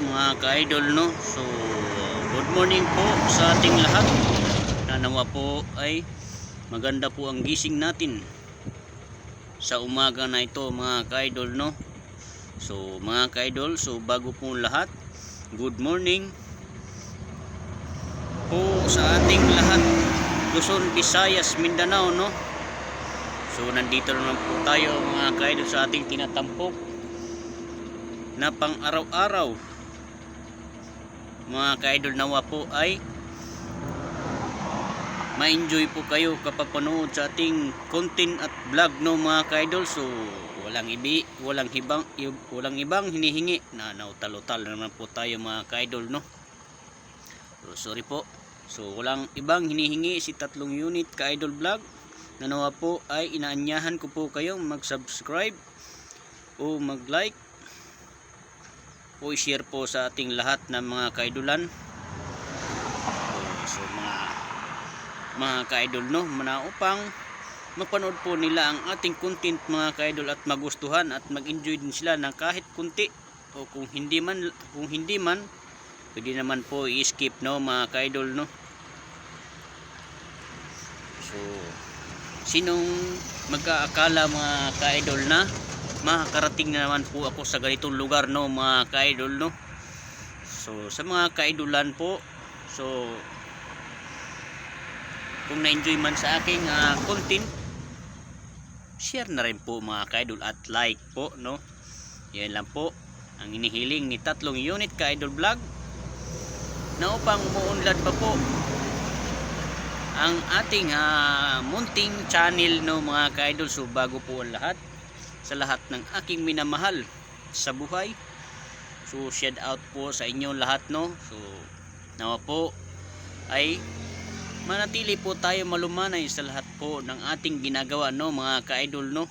mga ka-idol no. So good morning po sa ating lahat. Nanawa po ay maganda po ang gising natin sa umaga na ito mga ka-idol no. So mga ka-idol, so bago po lahat, good morning po sa ating lahat. Luzon, Visayas, Mindanao no. So nandito naman po tayo mga ka-idol sa ating tinatampok na pang araw-araw mga ka-idol nawa po ay ma-enjoy po kayo kapapanood sa ating content at vlog no mga ka-idol? So walang ibi walang hibang walang ibang hinihingi na nautalo-talo naman po tayo mga ka-idol no? So, sorry po. So walang ibang hinihingi si tatlong unit ka-idol vlog na nawa po ay inaanyahan ko po kayong mag-subscribe o mag-like o i-share po sa ating lahat ng mga kaidolan. So mga mga kaidol no? Na upang mapanood po nila ang ating content mga kaidol at magustuhan at mag-enjoy din sila ng kahit kunti. O kung hindi man kung hindi man pwede naman po i-skip no mga kaidol no? So sinong magkaakala mga kaidol na makakarating na naman po ako sa ganitong lugar no mga ka-idol no? So sa mga ka-idolan po so kung na-enjoy man sa aking uh, content share na rin po mga ka-idol at like po no? Yan lang po ang inihiling ni tatlong unit ka-idol vlog. Na upang umuunlad pa po ang ating uh, munting channel no mga ka-idol. So bago po ang lahat sa lahat ng aking minamahal sa buhay. So shout out po sa inyo lahat no? So nawa po ay manatili po tayo malumanay sa lahat po ng ating ginagawa no mga ka-idol no?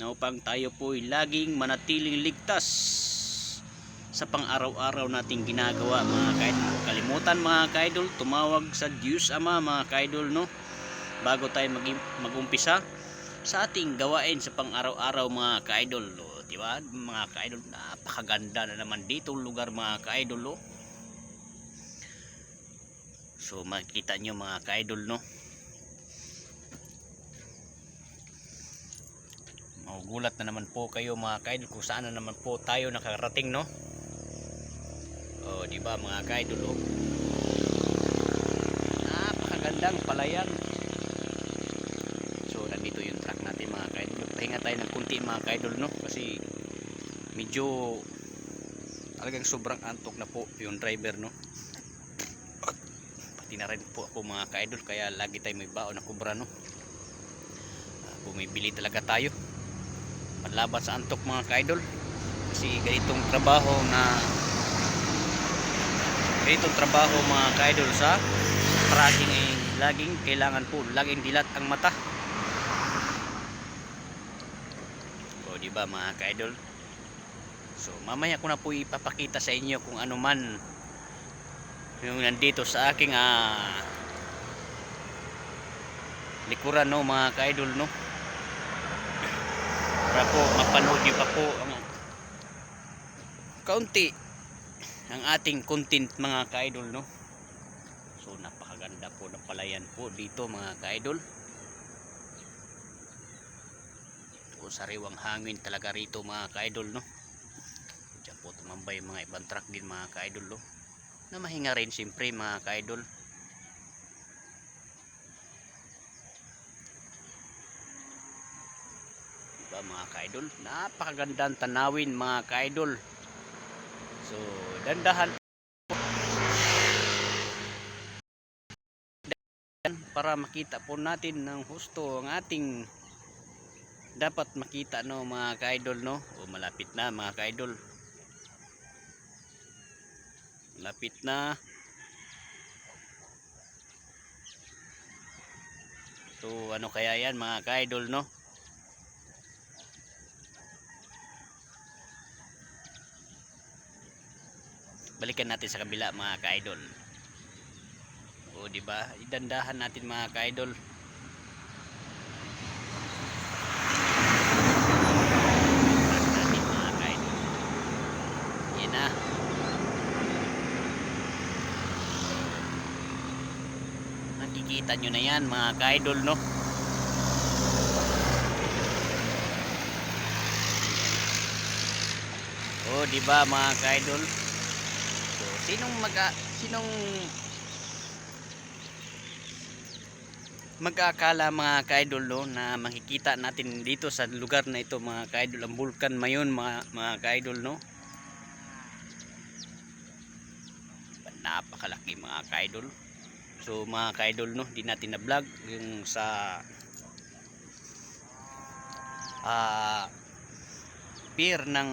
Na upang tayo po ay laging manatiling ligtas sa pang-araw-araw nating ginagawa mga ka-idol. Kalimutan mga ka-idol tumawag sa Diyos Ama mga ka-idol no? Bago tayo mag-umpisa sa ating gawain sa pang-araw-araw mga ka-idol oh, di ba mga ka-idol napakaganda na naman dito lugar mga ka-idol oh. so makikita nyo mga ka-idol no magugulat na naman po kayo mga ka-idol kung saan na naman po tayo nakarating no oh di ba mga ka-idol oh. napakagandang palayan so nandito yung truck natin mga pahinga tayo ng kunti mga kaidol no? Kasi medyo talagang sobrang antok na po yung driver no? Pati na rin po ako mga kaidol kaya lagi tayo may baon na kubra no? Uh, bumibili talaga tayo. Panlaban sa antok mga kaidol. Kasi ganitong trabaho na ganitong trabaho mga kaidol sa tracking ay laging kailangan po laging dilat ang mata o di ba mga ka-idol? So mamaya ko na po ipapakita sa inyo kung ano man yung nandito sa aking ah, likuran no mga ka-idol no? Para po mapanood nyo pa po ang kaunti ang ating content mga ka-idol no? So napakaganda po ng palayan po dito mga ka-idol o sariwang hangin talaga rito mga ka-idol no? Dyan po tumambay mga ibang truck din mga ka-idol no? Na mahinga rin siyempre mga ka-idol. Diba mga ka-idol? Napakagandang tanawin mga ka-idol. So dandahan para makita po natin ng husto ang ating dapat makita no mga ka-idol no? O malapit na mga ka-idol. Malapit na. So ano kaya yan mga ka-idol no? Balikan natin sa kabila mga ka-idol. O di ba? Idandahan natin mga ka-idol natin mga ka-idol yan na nakikita nyo na yan mga ka-idol no? Oh di ba mga ka-idol? So sinong mag sinong mag-aakala mga ka-idol no, na makikita natin dito sa lugar na ito mga ka-idol? Ang bulkan mayon mga, mga ka-idol no? Napakalaki mga ka-idol so mga ka-idol no di natin na vlog yung sa ah pier ng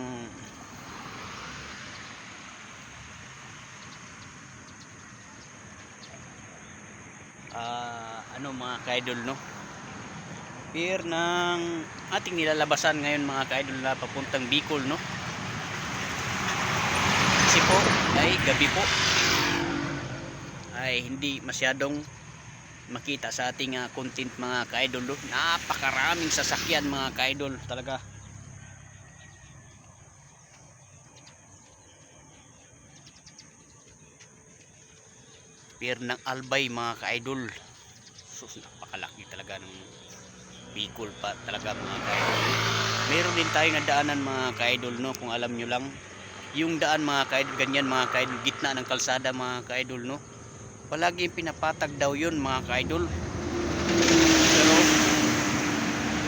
ah ano mga ka-idol no? Pier ng ating nilalabasan ngayon mga ka-idol na papuntang Bicol no? Kasi po ay gabi po ay hindi masyadong makita sa ating ah, content mga ka-idol no? napakaraming sasakyan mga ka-idol talaga. Pier ng Albay mga ka-idol. Sus napakalaki talaga ng Bicol pa talaga mga ka-idol. Meron din tayong nadaanan mga ka-idol no? Kung alam nyo lang. Yung daan mga ka-idol ganyan mga ka-idol gitna ng kalsada mga ka-idol no palagi pinapatag daw yun mga ka-idol. Pero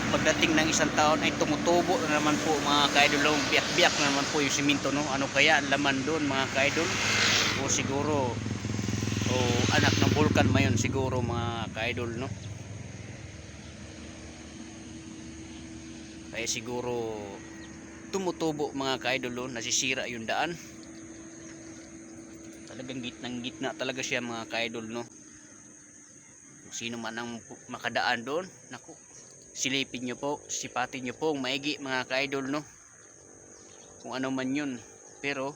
pagdating ng isang taon ay tumutubo na naman po mga ka-idol. No? biyak-biyak na naman po yung siminto no? Ano kaya ang laman doon mga ka-idol? O siguro o anak ng vulkan mayon siguro mga ka-idol no? Kaya siguro tumutubo mga ka-idol no? nasisira yung daan talagang gitnang gitna talaga siya mga ka-idol no? Kung sino man ang makadaan doon naku silipin nyo po sipatin nyo po maigi mga ka-idol no? Kung ano man yun. Pero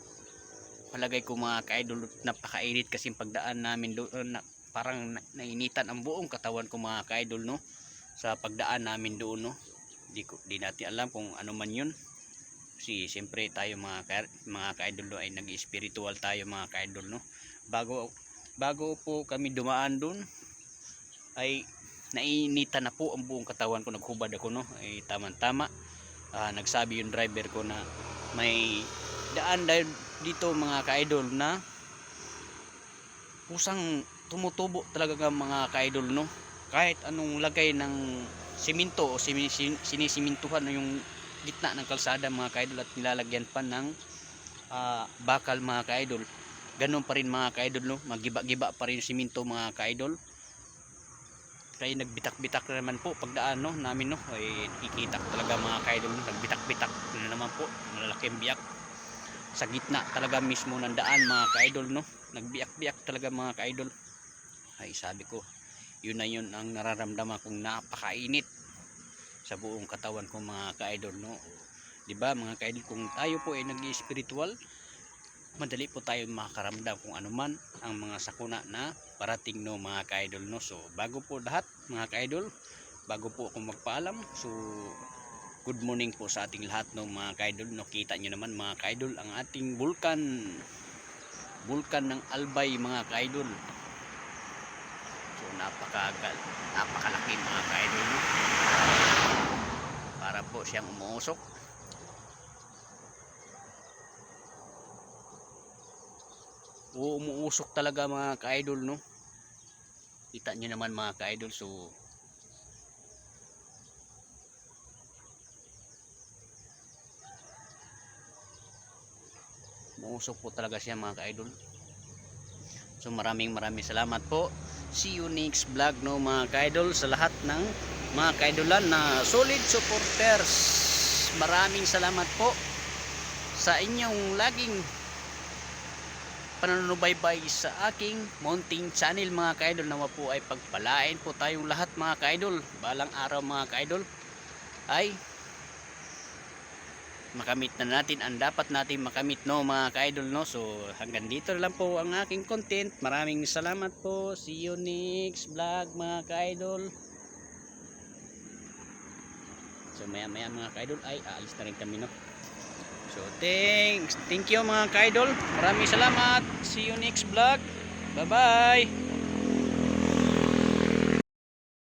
palagay ko mga ka-idol napakainit kasi pagdaan namin doon na, parang na- nainitan ang buong katawan ko mga ka-idol no? Sa pagdaan namin doon no? Di, ko, di natin alam kung ano man yun kasi siyempre tayo mga ka, mga ka-idol no, ay nag-spiritual tayo mga ka-idol no. Bago bago po kami dumaan doon ay nainitan na po ang buong katawan ko. Naghubad ako no. Ay tamang tama Ah, nagsabi yung driver ko na may daan dito mga ka-idol na pusang tumutubo talaga ng mga ka-idol no. Kahit anong lagay ng siminto o simi- sin- sinisimintuhan yung gitna ng kalsada mga ka-idol at nilalagyan pa ng ah, bakal mga ka-idol. Ganun pa rin mga ka-idol no? Magiba-giba pa rin yung siminto mga ka-idol. Kaya nagbitak-bitak na naman po pagdaan no namin no? Ay ikita ko talaga mga ka-idol no? nagbitak-bitak na naman po. Malalaking biyak. Sa gitna talaga mismo ng daan mga ka-idol no? Nagbiyak-biyak talaga mga ka-idol. Ay sabi ko yun na yun ang nararamdaman kong napakainit sa buong katawan ko mga ka-idol no? Di ba mga ka-idol kung tayo po ay nag-spiritual madali po tayo makaramdam kung ano man ang mga sakuna na parating no mga ka-idol no? So bago po lahat mga ka-idol bago po ako magpaalam so good morning po sa ating lahat no mga ka-idol. No kita nyo naman mga ka-idol ang ating vulkan. Vulkan ng Albay mga ka-idol. So napakagal napakalaki mga po siyang umuusok Oo, umuusok talaga mga ka-idol no? Kita nyo naman mga ka-idol so umuusok po talaga siya mga ka-idol. So maraming maraming salamat po. See you next vlog no mga ka-idol sa lahat ng mga ka-idolan na solid supporters maraming salamat po sa inyong laging pananubaybay sa aking mountain channel mga ka-idol. Nawa po ay pagpalain po tayong lahat mga ka-idol. Balang araw mga ka-idol ay makamit na natin ang dapat natin makamit no mga ka-idol no? So hanggang dito lang po ang aking content. Maraming salamat po. See you next vlog mga ka-idol so maya maya mga ka-idol ay aalis na rin kami no So thanks. Thank you mga ka-idol. Maraming salamat. See you next vlog. Bye-bye.